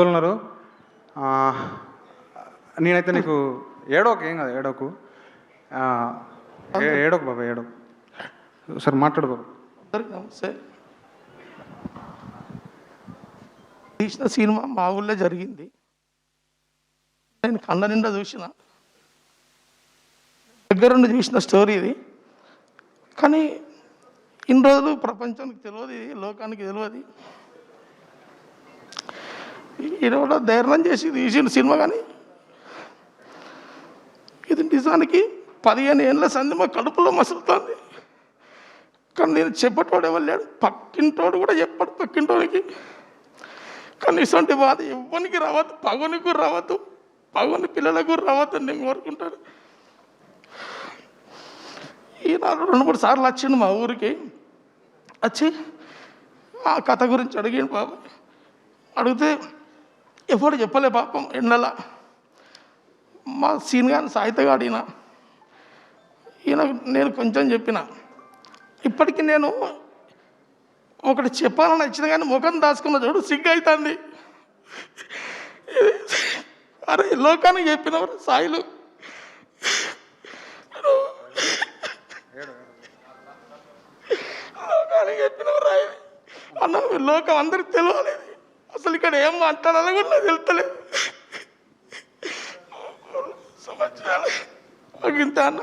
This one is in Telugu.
ఉన్నారు నేనైతే నీకు ఏడోకు ఏం కాదు ఏడోకు. ఏ- ఏడోకు బాబా ఏడోకు సార్ మాట్లాడు బాబా. నమస్తే. తీసిన సినిమా మా ఊళ్ళో జరిగింది. నేను కళ్ళ నిండా చూసిన. దగ్గరుండి చూసిన స్టోరీ ఇది. కానీ ఇన్ని రోజులు ప్రపంచానికి తెలియదు ఇది, లోకానికి తెలియదు. ఈయన కూడా ధైర్యం చేసి తీసిన సినిమా కానీ. ఇది నిజానికి పదిహేను ఏళ్ళ సంది మా కడుపులో మసులుతుంది. కానీ నేను చెప్పటోడు ఎవరు లేడు. పక్కింటోడు కూడా చెప్పాడు పక్కింటోడికి కానీ ఇటువంటి బాధ ఎవ్వనికి రావద్దు. పగునికి రావద్దు. పగుని పిల్లలకు రావద్దు నేను కోరుకుంటాను. ఈయన రెండు మూడు సార్లు వచ్చిండు మా ఊరికి. వచ్చి ఆ కథ గురించి అడిగాడు బాబు అడిగితే ఎప్పుడు చెప్పలే పాపం ఎండల మా సీన్ కానీ సాయితగా అడిగిన ఈయన నేను కొంచెం చెప్పిన. ఇప్పటికీ నేను ఒకటి చెప్పాలని వచ్చిన కానీ ముఖం దాచుకున్న చూడు సిగ్గు అవుతుంది అరే లోకానికి చెప్పినవారు సాయిలు. లోకానికి చెప్పినవారు రాయి అన్న లోకం అందరికి తెలియలేదు అసలు ఇక్కడ ఏం మాట్లాడాలి కూడా నాకు తెలుస్తలేదు. సంవత్సరాలు అగ్గింత అన్న.